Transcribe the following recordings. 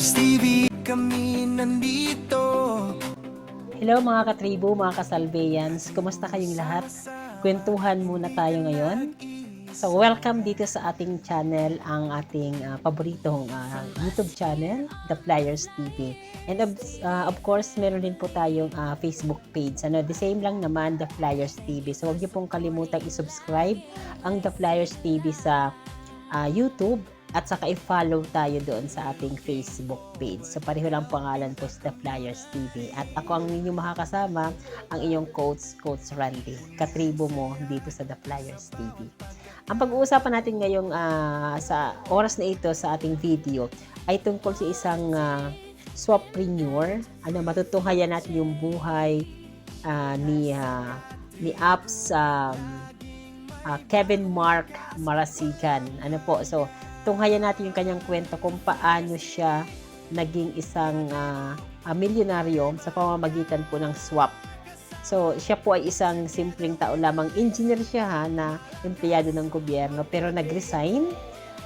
Flyers TV Kami nandito Hello mga katribo, mga kasalbayans. Kumusta kayong lahat? Kwentuhan muna tayo ngayon. So welcome dito sa ating channel, ang ating ah, paboritong ah, YouTube channel, The Flyers TV. And of, ah, of course, meron din po tayong ah, Facebook page. Ano, the same lang naman, The Flyers TV. So huwag niyo pong kalimutang i-subscribe ang The Flyers TV sa ah, YouTube at saka i-follow tayo doon sa ating Facebook page. So pareho lang pangalan po sa The Flyers TV. At ako ang inyong makakasama, ang inyong coach, Coach Randy. Katribo mo dito sa The Flyers TV. Ang pag-uusapan natin ngayong ah, sa oras na ito sa ating video ay tungkol sa isang uh, swappreneur. Ano, matutunghayan natin yung buhay ah, ni ah, ni Apps um, ah, Kevin Mark Marasigan. Ano po, so tunghayan natin yung kanyang kwento kung paano siya naging isang ah, milyonaryo sa pamamagitan po ng swap. So, siya po ay isang simpleng tao lamang. Engineer siya ha, na empleyado ng gobyerno pero nag-resign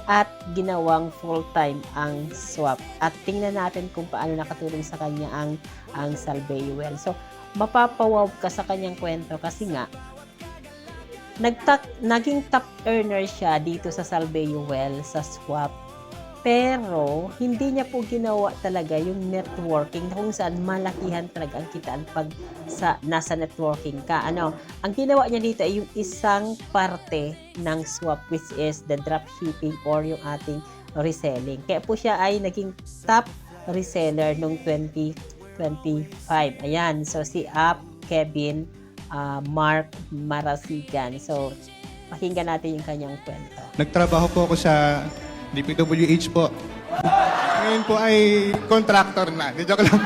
at ginawang full-time ang swap. At tingnan natin kung paano nakatulong sa kanya ang ang Salveuel. So, mapapawaw ka sa kanyang kwento kasi nga nagtak naging top earner siya dito sa Salveuel sa swap. Pero hindi niya po ginawa talaga yung networking kung saan malakihan talaga ang kitaan pag sa nasa networking ka. Ano, ang ginawa niya dito ay yung isang parte ng swap which is the dropshipping or yung ating reselling. Kaya po siya ay naging top reseller noong 2025. Ayan, so si App Kevin ah, Mark Marasigan. So, pakinggan natin yung kanyang kwento. Nagtrabaho po ako sa DPWH po. Ngayon po ay contractor na. Di joke lang.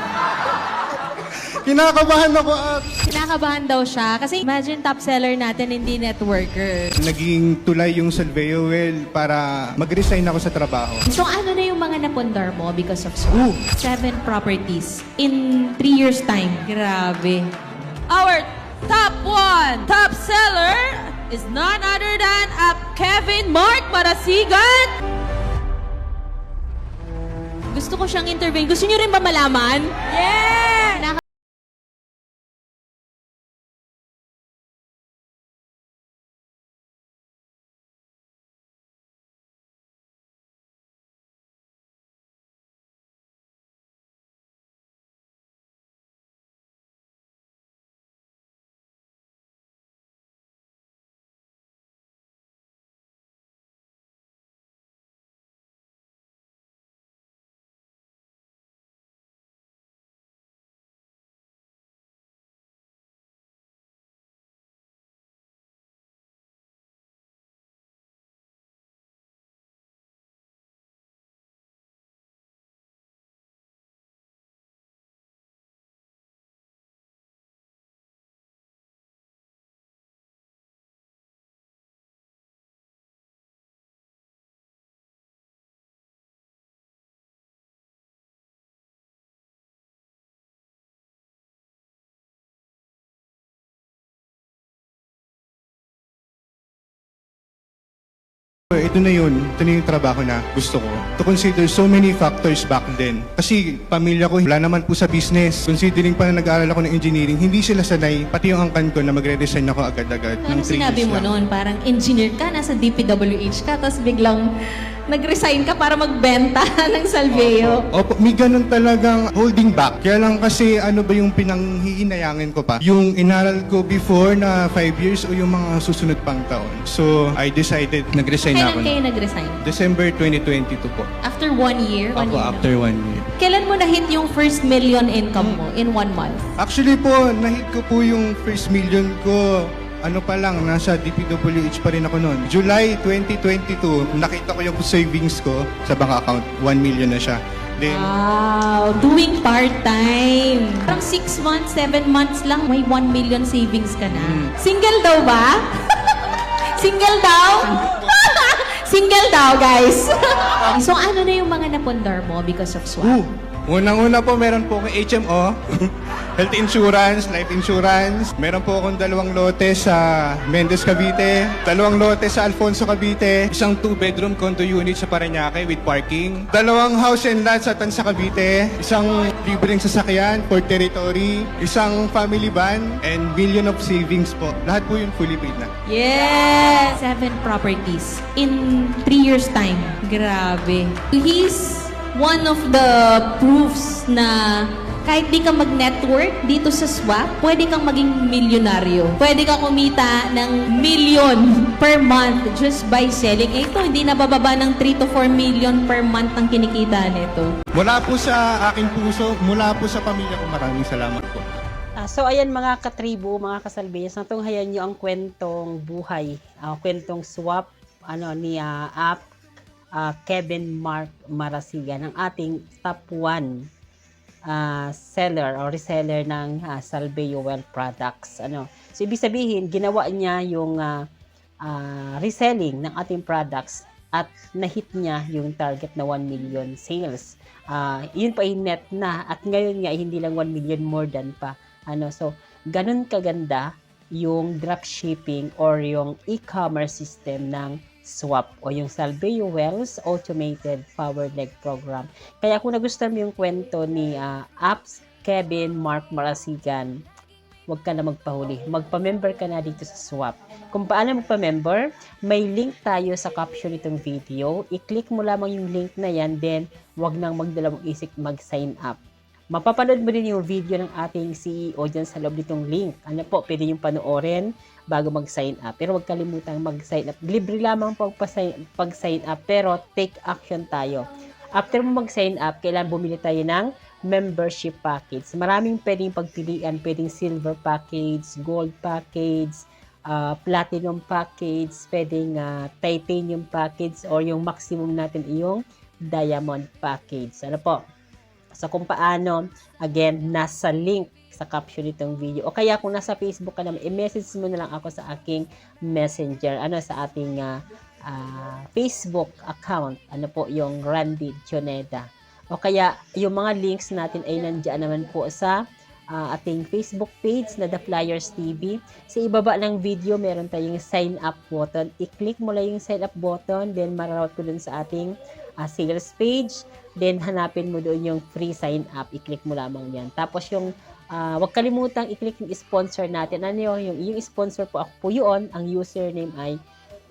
Kinakabahan ako at Kinakabahan daw siya kasi imagine top seller natin hindi networker. naging tulay yung Salveo Well para mag-resign ako sa trabaho. So ano na yung mga napundar mo because of swap? Seven properties in three years time. Grabe. Our top one, top seller is none other than uh, Kevin Mark Marasigan. Gusto ko siyang intervene. Gusto niyo rin ba malaman? Yeah! Ito na yun. Ito na yung trabaho na gusto ko. To consider so many factors back then. Kasi pamilya ko, wala naman po sa business. Considering pa na nag-aaral ako ng engineering, hindi sila sanay. Pati yung angkan ko na magre-resign ako agad-agad. Ano sinabi mo lang. noon? Parang engineer ka, nasa DPWH ka, tapos biglang nag-resign ka para magbenta ng Salveo. Opo, may ganun talagang holding back. Kaya lang kasi ano ba yung pinanghihinayangin ko pa? Yung inaral ko before na 5 years o yung mga susunod pang taon. So, I decided, nag-resign na ako. Kailan kayo nag-resign? December 2022 po. After one year? One Ako year na. after one year. Kailan mo na-hit yung first million income mo in one month? Actually po, nahit ko po yung first million ko. Ano pa lang, nasa DPWH pa rin ako noon. July 2022, nakita ko yung savings ko sa bank account. 1 million na siya. Then, Wow! Doing part-time. Parang 6 months, 7 months lang, may 1 million savings ka na. Hmm. Single daw ba? Single daw? Single daw, guys. so, ano na yung mga napundar mo because of swap? oh, Unang-una po, meron po akong HMO, health insurance, life insurance. Meron po akong dalawang lote sa Mendez, Cavite, dalawang lote sa Alfonso, Cavite, isang two-bedroom condo unit sa Parañaque with parking, dalawang house and lot sa Tansa, Cavite, isang libreng sasakyan for territory, isang family van, and million of savings po. Lahat po yun fully paid na. Yes! Seven properties in three years time. Grabe. He's one of the proofs na kahit di ka mag-network dito sa swap, pwede kang maging milyonaryo. Pwede kang kumita ng million per month just by selling. Eh, ito, hindi nabababa ng 3 to 4 million per month ang kinikita nito. Mula po sa aking puso, mula po sa pamilya ko, maraming salamat po. Ah, so ayan mga katribo, mga kasalbiyas, natunghayan nyo ang kwentong buhay, ah, kwentong swap ano ni ah, App ah, Kevin Mark Marasigan, ang ating top 1 ah, seller or reseller ng ah, Salveo Well Products. Ano? So ibig sabihin, ginawa niya yung ah, ah, reselling ng ating products at na-hit niya yung target na 1 million sales. Ah, yun pa ay net na at ngayon nga hindi lang 1 million more than pa. Ano, so ganun kaganda yung dropshipping or yung e-commerce system ng Swap o yung Salveo Wells Automated Power Leg Program. Kaya kung nagustuhan mo yung kwento ni ah, Apps Kevin Mark Marasigan, huwag ka na magpahuli. Magpa-member ka na dito sa Swap. Kung paano magpa-member, may link tayo sa caption nitong video. I-click mo lamang yung link na yan, then huwag nang magdalawang isip mag-sign up. Mapapanood mo din yung video ng ating CEO dyan sa loob nitong link. Ano po, pwede yung panoorin bago mag-sign up. Pero huwag kalimutang mag-sign up. Libre lamang po pag-sign up, pero take action tayo. After mo mag-sign up, kailangan bumili tayo ng membership package. Maraming pwedeng pagpilian. Pwedeng silver package, gold package, uh, platinum package, pwedeng uh, titanium package, or yung maximum natin yung diamond package. Ano po? So kung paano, again, nasa link sa caption nitong video. O kaya kung nasa Facebook ka naman, i-message mo na lang ako sa aking messenger. Ano, sa ating ah, ah, Facebook account. Ano po, yung Randy Joneda. O kaya, yung mga links natin ay nandiyan naman po sa ah, ating Facebook page na The Flyers TV. Sa ibaba ng video, meron tayong sign up button. I-click mo lang yung sign up button, then mararoute ko dun sa ating ah, sales page. Then, hanapin mo doon yung free sign up. I-click mo lamang yan. Tapos, yung ah, wag kalimutang i-click yung sponsor natin. Ano yun? Yung, yung sponsor po ako po yun. Ang username ay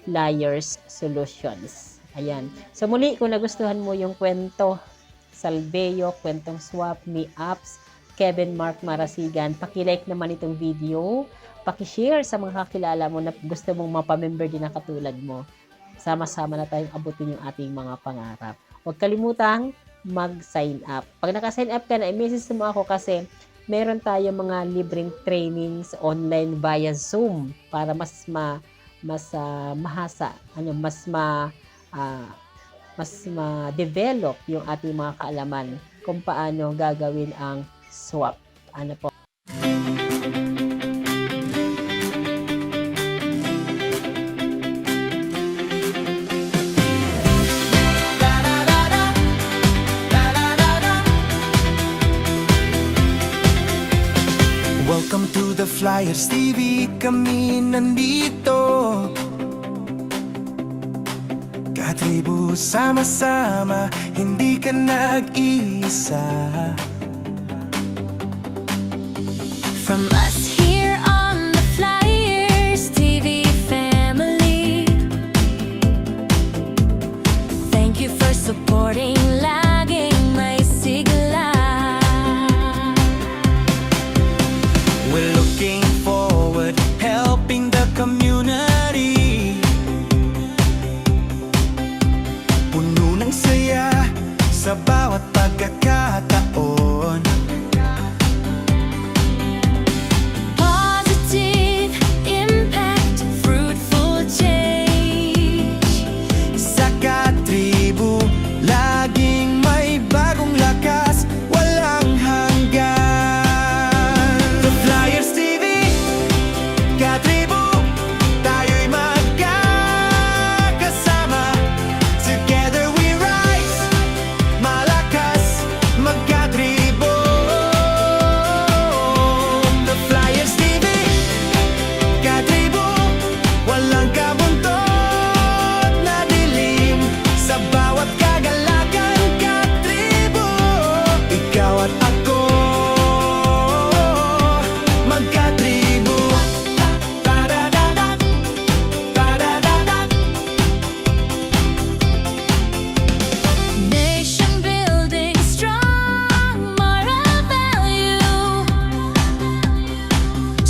Flyers Solutions. Ayan. So, muli, kung nagustuhan mo yung kwento, Salveo, kwentong swap ni Apps, Kevin Mark Marasigan, pakilike naman itong video, pakishare sa mga kakilala mo na gusto mong mapamember din na katulad mo. Sama-sama na tayong abutin yung ating mga pangarap. Huwag kalimutang mag-sign up. Pag naka-sign up ka na, i-message mo ako kasi meron tayo mga libreng trainings online via Zoom para mas ma mas ah, mahasa, ano, mas ma ah, mas ma-develop yung ating mga kaalaman kung paano gagawin ang swap. Ano po? Flyers TV, kami nandito. Katribu sama-sama, hindi ka nag-iisa From us here on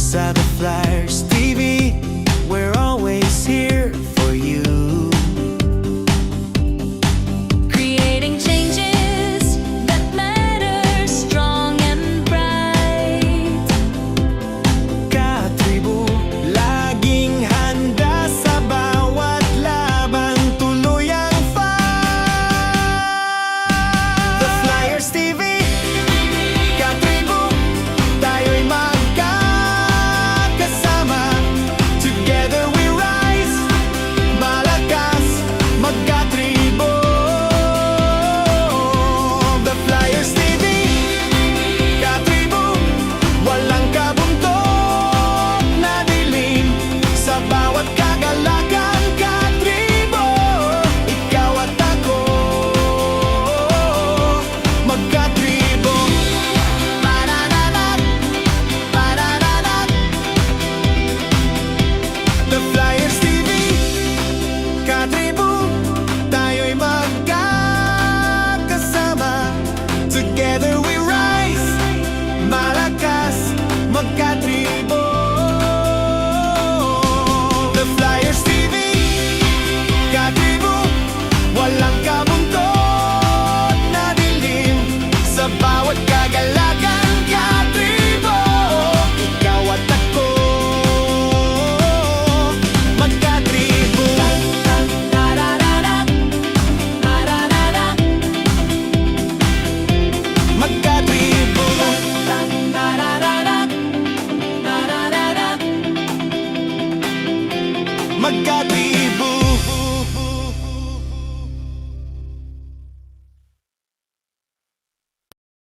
Saddle flyers